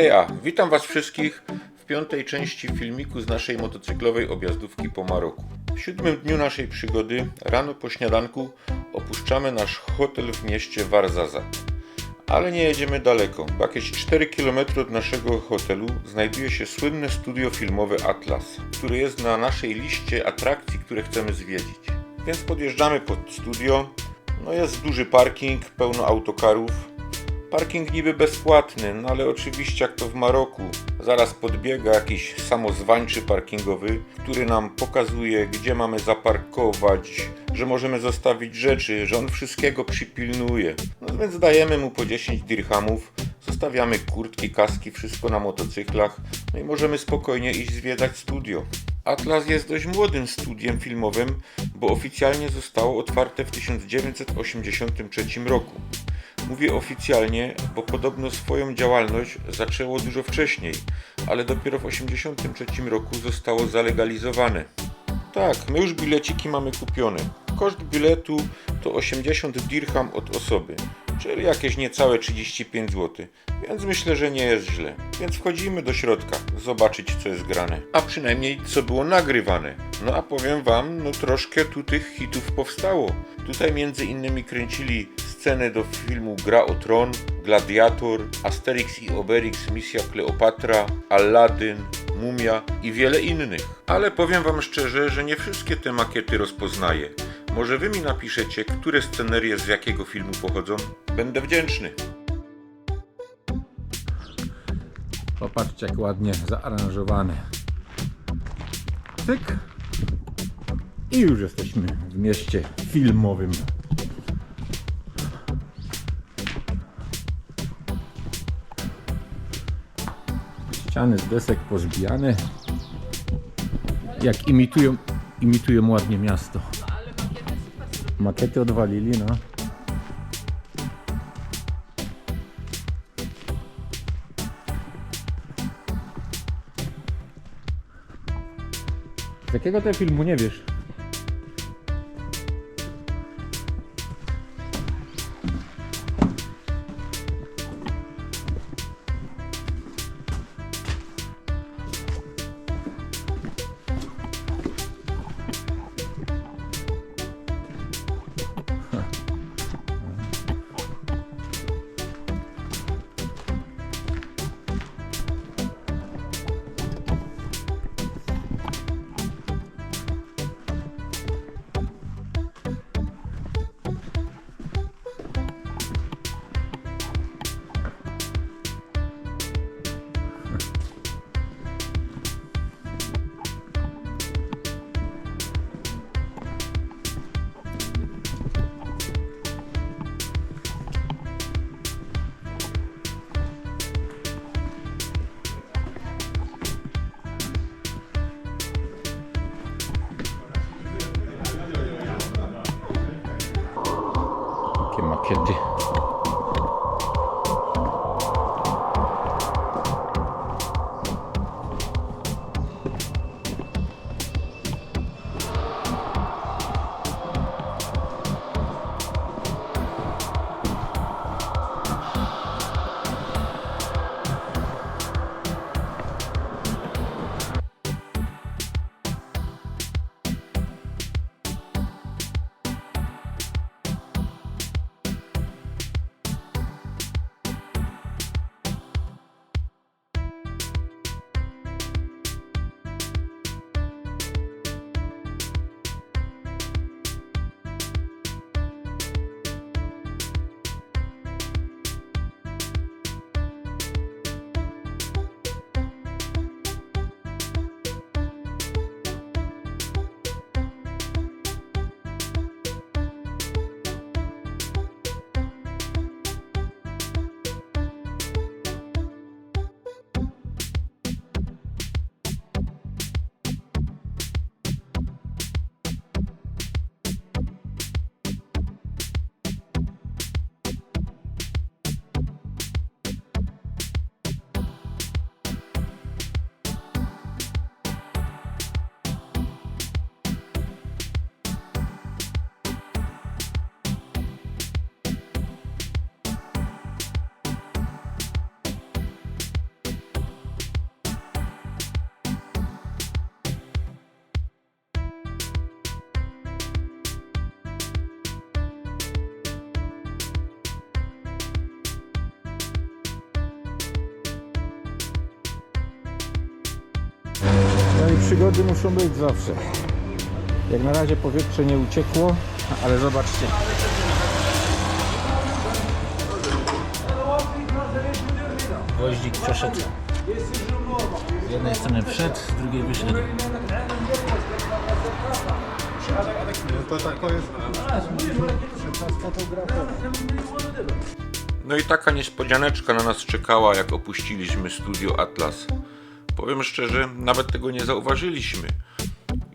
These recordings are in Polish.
Heja, witam Was wszystkich w piątej części filmiku z naszej motocyklowej objazdówki po Maroku. W siódmym dniu naszej przygody, rano po śniadanku, opuszczamy nasz hotel w mieście Warzazat. Ale nie jedziemy daleko, bo jakieś 4 km od naszego hotelu znajduje się słynne studio filmowe Atlas, które jest na naszej liście atrakcji, które chcemy zwiedzić. Więc podjeżdżamy pod studio, no jest duży parking, pełno autokarów, Parking niby bezpłatny, no ale oczywiście jak to w Maroku. Zaraz podbiega jakiś samozwańczy parkingowy, który nam pokazuje, gdzie mamy zaparkować, że możemy zostawić rzeczy, że on wszystkiego przypilnuje. No więc dajemy mu po 10 dirhamów, zostawiamy kurtki, kaski, wszystko na motocyklach, no i możemy spokojnie iść zwiedzać studio. Atlas jest dość młodym studiem filmowym, bo oficjalnie zostało otwarte w 1983 roku. Mówię oficjalnie, bo podobno swoją działalność zaczęło dużo wcześniej, ale dopiero w 1983 roku zostało zalegalizowane. Tak, my już bileciki mamy kupione. Koszt biletu to 80 dirham od osoby, czyli jakieś niecałe 35 zł, więc myślę, że nie jest źle. Więc wchodzimy do środka, zobaczyć co jest grane, a przynajmniej co było nagrywane. No a powiem wam, no troszkę tu tych hitów powstało. Tutaj między innymi kręcili sceny do filmu Gra o Tron, Gladiator, Asterix i Obelix, Misja Kleopatra, Aladdin, Mumia i wiele innych. Ale powiem wam szczerze, że nie wszystkie te makiety rozpoznaję. Może wy mi napiszecie, które scenerie z jakiego filmu pochodzą? Będę wdzięczny. Popatrzcie jak ładnie zaaranżowane. Tyk. I już jesteśmy w mieście filmowym. Ściany z desek pozbijane. Jak imitują, imitują ładnie miasto. Makiety odwalili, no. Z jakiego te filmu nie wiesz? Takie makiety. No przygody muszą być zawsze. Jak na razie powietrze nie uciekło, ale zobaczcie. Gwoździk przeszedł. Z jednej strony wszedł, z drugiej wyszedł. No i taka niespodzianeczka na nas czekała, jak opuściliśmy studio Atlas. Powiem szczerze, nawet tego nie zauważyliśmy.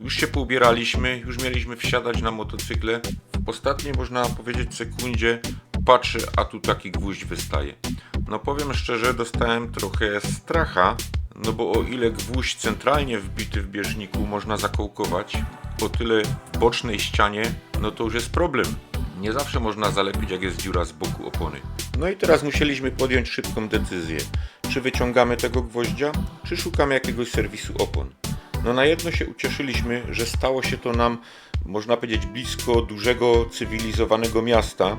Już się poubieraliśmy, już mieliśmy wsiadać na motocykle. W ostatniej, można powiedzieć, sekundzie patrzę, a tu taki gwóźdź wystaje. No powiem szczerze, dostałem trochę stracha, no bo o ile gwóźdź centralnie wbity w bieżniku można zakołkować, o tyle w bocznej ścianie, no to już jest problem. Nie zawsze można zalepić, jak jest dziura z boku opony. No i teraz musieliśmy podjąć szybką decyzję. Czy wyciągamy tego gwoździa, czy szukamy jakiegoś serwisu opon? No na jedno się ucieszyliśmy, że stało się to nam, można powiedzieć, blisko dużego, cywilizowanego miasta,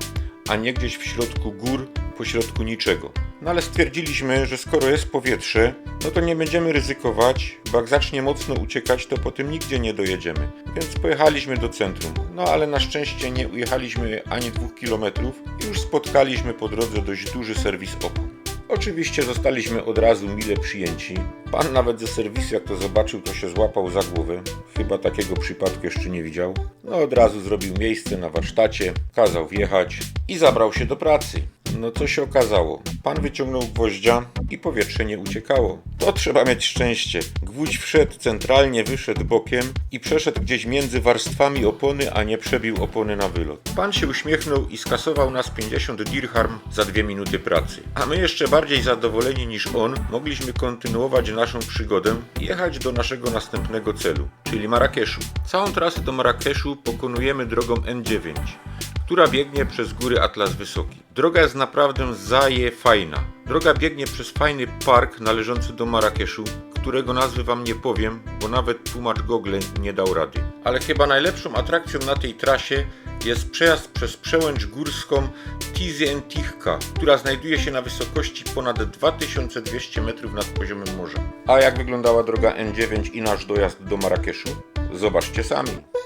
a nie gdzieś w środku gór, pośrodku niczego. No ale stwierdziliśmy, że skoro jest powietrze, no to nie będziemy ryzykować, bo jak zacznie mocno uciekać, to po tym nigdzie nie dojedziemy. Więc pojechaliśmy do centrum. No ale na szczęście nie ujechaliśmy ani dwóch kilometrów i już spotkaliśmy po drodze dość duży serwis opon. Oczywiście zostaliśmy od razu mile przyjęci. Pan nawet ze serwisu, jak to zobaczył, to się złapał za głowę. Chyba takiego przypadku jeszcze nie widział. No od razu zrobił miejsce na warsztacie, kazał wjechać i zabrał się do pracy. No co się okazało? Pan wyciągnął gwoździa i powietrze nie uciekało. To trzeba mieć szczęście. Gwóźdź wszedł centralnie, wyszedł bokiem i przeszedł gdzieś między warstwami opony, a nie przebił opony na wylot. Pan się uśmiechnął i skasował nas 50 dirham za dwie minuty pracy. A my jeszcze bardziej zadowoleni niż on, mogliśmy kontynuować naszą przygodę i jechać do naszego następnego celu, czyli Marrakeszu. Całą trasę do Marrakeszu pokonujemy drogą N9 która biegnie przez góry Atlas Wysoki. Droga jest naprawdę zaje fajna. Droga biegnie przez fajny park należący do Marrakeszu, którego nazwy wam nie powiem, bo nawet tłumacz Google nie dał rady. Ale chyba najlepszą atrakcją na tej trasie jest przejazd przez przełęcz górską Tizi Entihka, która znajduje się na wysokości ponad 2200 metrów nad poziomem morza. A jak wyglądała droga N9 i nasz dojazd do Marrakeszu? Zobaczcie sami.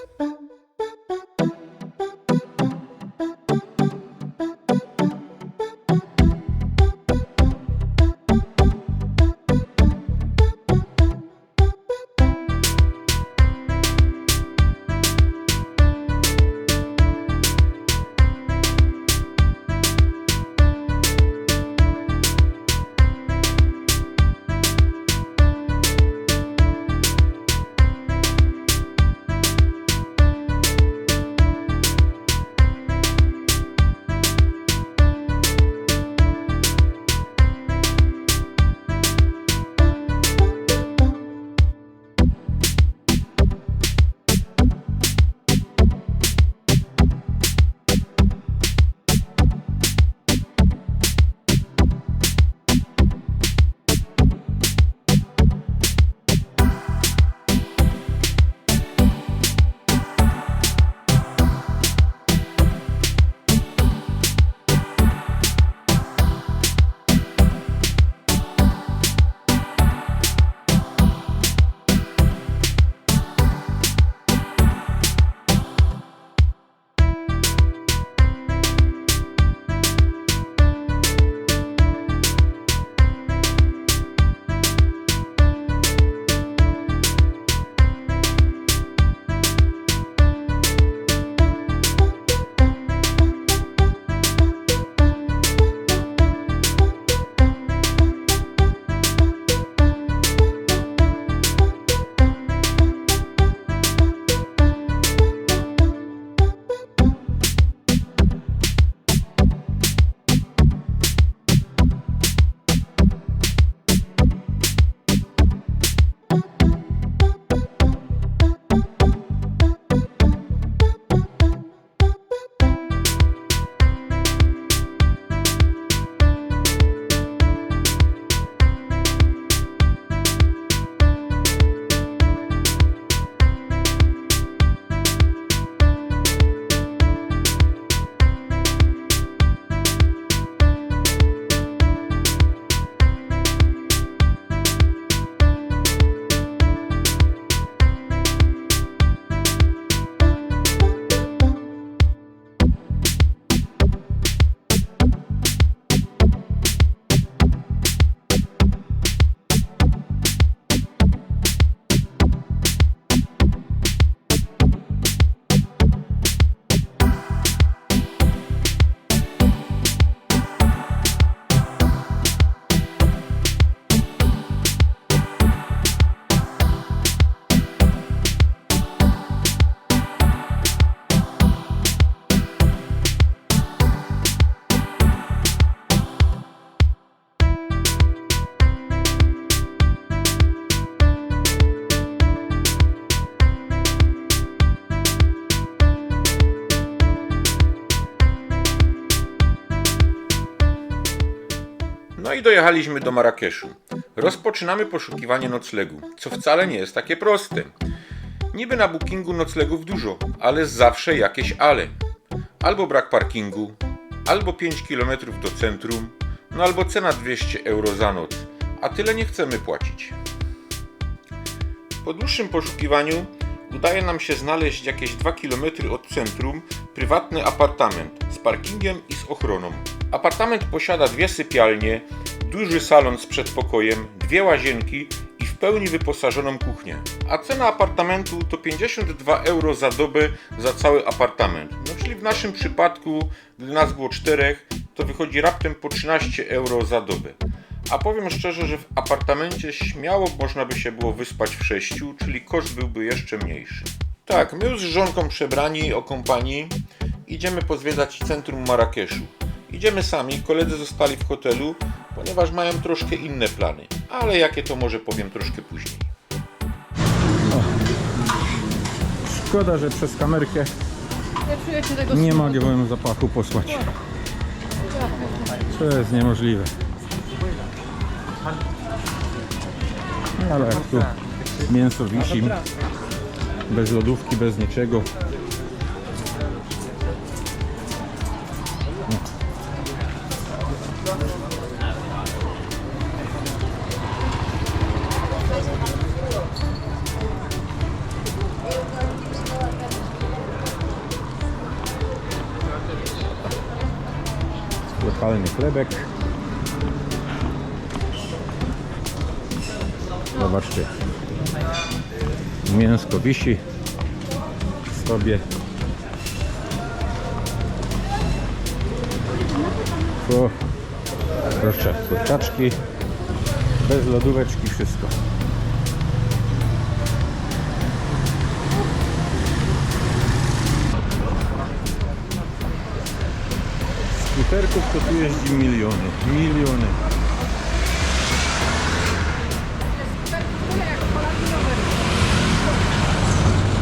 Dojechaliśmy do Marrakeszu. Rozpoczynamy poszukiwanie noclegu, co wcale nie jest takie proste. Niby na bookingu noclegów dużo, ale zawsze jakieś ale. Albo brak parkingu, albo 5 km do centrum, no albo cena 200 euro za noc, a tyle nie chcemy płacić. Po dłuższym poszukiwaniu udaje nam się znaleźć jakieś 2 km od centrum prywatny apartament z parkingiem i z ochroną. Apartament posiada dwie sypialnie, duży salon z przedpokojem, dwie łazienki i w pełni wyposażoną kuchnię. A cena apartamentu to 52 euro za dobę za cały apartament. No czyli w naszym przypadku, gdy nas było czterech, to wychodzi raptem po 13 euro za dobę. A powiem szczerze, że w apartamencie śmiało można by się było wyspać w sześciu, czyli koszt byłby jeszcze mniejszy. Tak, my już z żonką przebrani, okąpani, idziemy pozwiedzać centrum Marrakeszu. Idziemy sami, koledzy zostali w hotelu, ponieważ mają troszkę inne plany. Ale jakie to może powiem troszkę później. Szkoda, że przez kamerkę Ja czuję się tego nie mogę zapachu posłać. To jest niemożliwe. Ale jak tu mięso wisi, bez lodówki, bez niczego. Chlebek. Zobaczcie. Mięsko wisi sobie. O, proszę, kurczaczki. Bez lodóweczki wszystko. Skuterków to tu jeździ miliony. Miliony.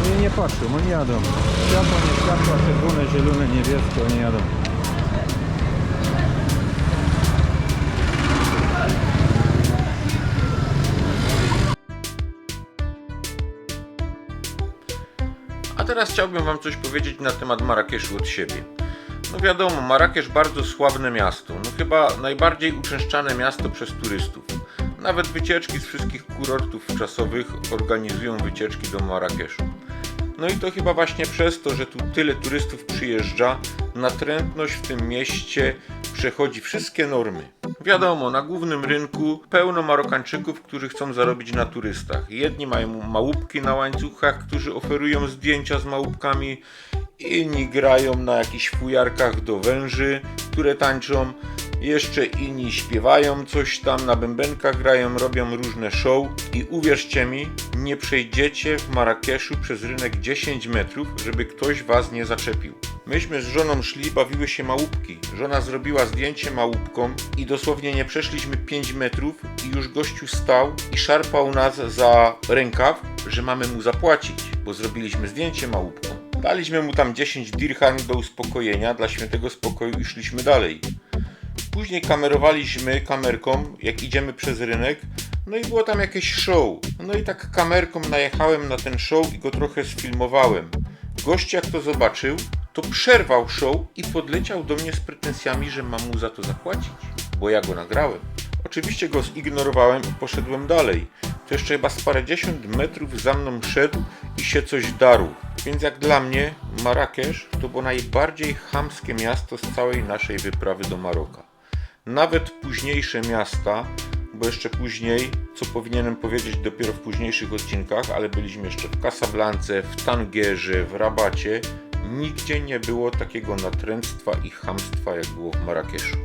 Oni nie patrzą, oni jadą. Światło, nie światło, czerwone, zielone, niebieskie, oni jadą. A teraz chciałbym Wam coś powiedzieć na temat Marrakeszu od siebie. No wiadomo, Marrakesz bardzo sławne miasto, no chyba najbardziej uczęszczane miasto przez turystów. Nawet wycieczki z wszystkich kurortów czasowych organizują wycieczki do Marrakeszu. No i to chyba właśnie przez to, że tu tyle turystów przyjeżdża, natrętność w tym mieście przechodzi wszystkie normy. Wiadomo, na głównym rynku pełno Marokańczyków, którzy chcą zarobić na turystach. Jedni mają małupki na łańcuchach, którzy oferują zdjęcia z małupkami, inni grają na jakichś fujarkach do węży, które tańczą, jeszcze inni śpiewają coś tam, na bębenkach grają, robią różne show i uwierzcie mi, nie przejdziecie w Marrakeszu przez rynek 10 metrów, żeby ktoś was nie zaczepił. Myśmy z żoną szli, bawiły się małupki. Żona zrobiła zdjęcie małupką i dosłownie nie przeszliśmy 5 metrów i już gościu stał i szarpał nas za rękaw, że mamy mu zapłacić, bo zrobiliśmy zdjęcie małupką. Daliśmy mu tam 10 dirham do uspokojenia dla świętego spokoju i szliśmy dalej. Później kamerowaliśmy kamerką, jak idziemy przez rynek, no i było tam jakieś show. No i tak kamerką najechałem na ten show i go trochę sfilmowałem. Gość jak to zobaczył, to przerwał show i podleciał do mnie z pretensjami, że mam mu za to zapłacić, bo ja go nagrałem. Oczywiście go zignorowałem i poszedłem dalej. To jeszcze chyba z parędziesiąt metrów za mną szedł i się coś darł. Więc jak dla mnie Marrakesz to było najbardziej chamskie miasto z całej naszej wyprawy do Maroka. Nawet późniejsze miasta, bo jeszcze później, co powinienem powiedzieć dopiero w późniejszych odcinkach, ale byliśmy jeszcze w Casablance, w Tangierze, w Rabacie, nigdzie nie było takiego natręctwa i chamstwa jak było w Marrakeszu.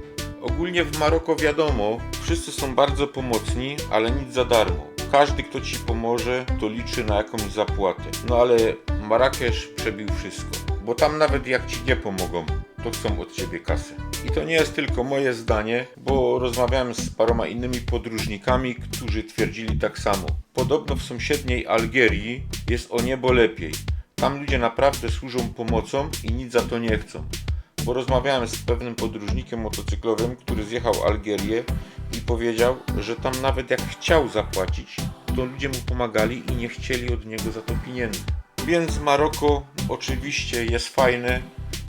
Ogólnie w Maroko wiadomo, wszyscy są bardzo pomocni, ale nic za darmo. Każdy, kto ci pomoże, to liczy na jakąś zapłatę. No ale Marrakesz przebił wszystko, bo tam nawet jak ci nie pomogą, to chcą od ciebie kasę. I to nie jest tylko moje zdanie, bo rozmawiałem z paroma innymi podróżnikami, którzy twierdzili tak samo. Podobno w sąsiedniej Algierii jest o niebo lepiej. Tam ludzie naprawdę służą pomocą i nic za to nie chcą bo rozmawiałem z pewnym podróżnikiem motocyklowym, który zjechał Algierię i powiedział, że tam nawet jak chciał zapłacić, to ludzie mu pomagali i nie chcieli od niego za to pieniędzy. Więc Maroko oczywiście jest fajne,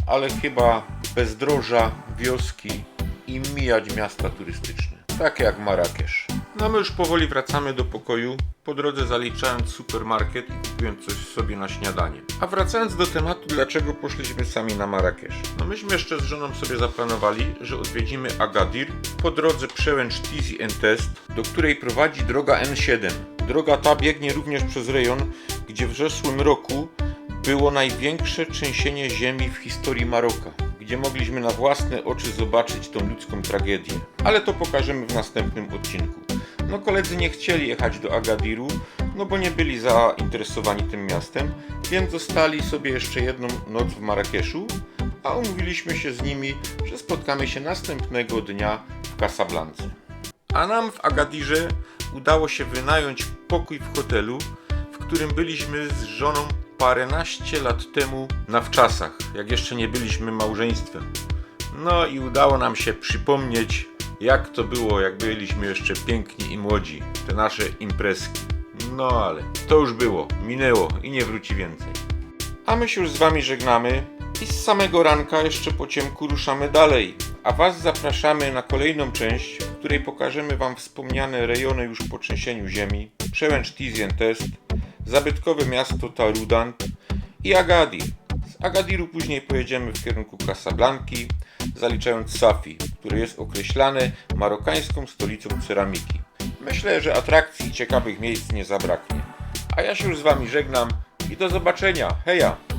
ale chyba bezdroża, wioski i mijać miasta turystyczne, takie jak Marrakesz. No my już powoli wracamy do pokoju, po drodze zaliczając supermarket i kupując coś sobie na śniadanie. A wracając do tematu, dlaczego poszliśmy sami na Marrakesz? No myśmy jeszcze z żoną sobie zaplanowali, że odwiedzimy Agadir, po drodze przełęcz Tizi and Test, do której prowadzi droga N7. Droga ta biegnie również przez rejon, gdzie w zeszłym roku było największe trzęsienie ziemi w historii Maroka, gdzie mogliśmy na własne oczy zobaczyć tą ludzką tragedię. Ale to pokażemy w następnym odcinku. No koledzy nie chcieli jechać do Agadiru, no bo nie byli zainteresowani tym miastem, więc zostali sobie jeszcze jedną noc w Marrakeszu, a umówiliśmy się z nimi, że spotkamy się następnego dnia w Casablance. A nam w Agadirze udało się wynająć pokój w hotelu, w którym byliśmy z żoną paręnaście lat temu na wczasach, jak jeszcze nie byliśmy małżeństwem. No i udało nam się przypomnieć, jak to było, jak byliśmy jeszcze piękni i młodzi, te nasze imprezki. No ale to już było, minęło i nie wróci więcej. A my się już z wami żegnamy i z samego ranka jeszcze po ciemku ruszamy dalej. A was zapraszamy na kolejną część, w której pokażemy wam wspomniane rejony już po trzęsieniu ziemi, przełęcz Tizian Test, zabytkowe miasto Tarudant i Agadir. Z Agadiru później pojedziemy w kierunku Casablanki, zaliczając Safi, które jest określane marokańską stolicą ceramiki. Myślę, że atrakcji ciekawych miejsc nie zabraknie. A ja się już z wami żegnam i do zobaczenia. Heja!